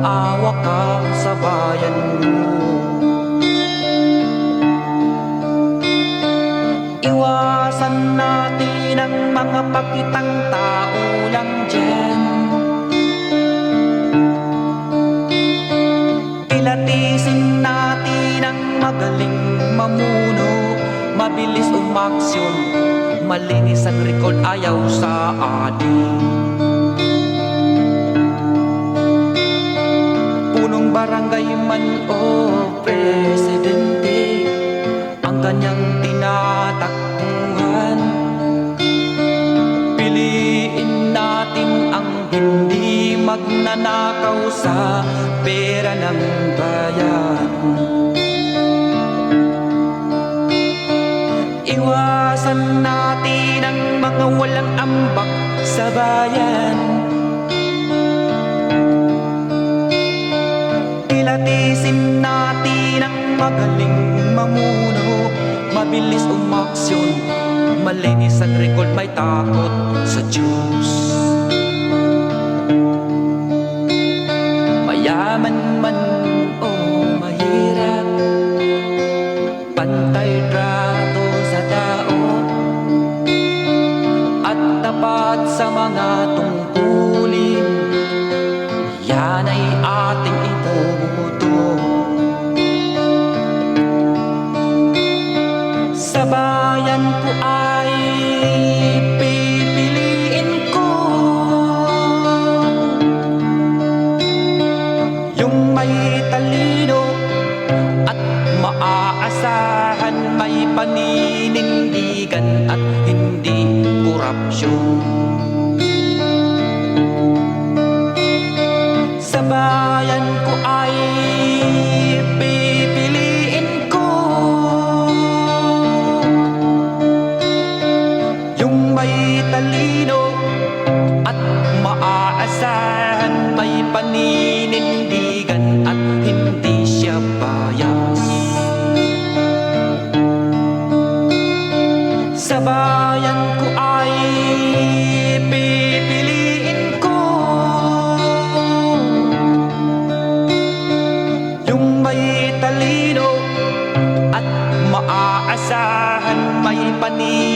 maawa ka sa bayan mo. Iwasan natin ang mga pakitang tao lang dyan. Pilatisin natin ang magaling mamuno. Mabilis umaksyon. Malinis ang record. Ayaw sa atin man o presidente Ang kanyang tinatakbuhan. Piliin natin ang hindi magnanakaw sa pera ng bayan. Iwasan natin ang mga walang ambak sa bayan magaling mamuno. Mabilis umaksyon Malinis ang record may takot sa Diyos. Mayaman man o mahirap Pantay trato sa tao. At tapat sa mga tungkulin bayan ko ay pipiliin ko. Yung may talino at maaasahan May paninindigan at hindi korupsyon. Sa bayan Sa bayan ko ay pipiliin ko. Yung may talino at maaasahan may panin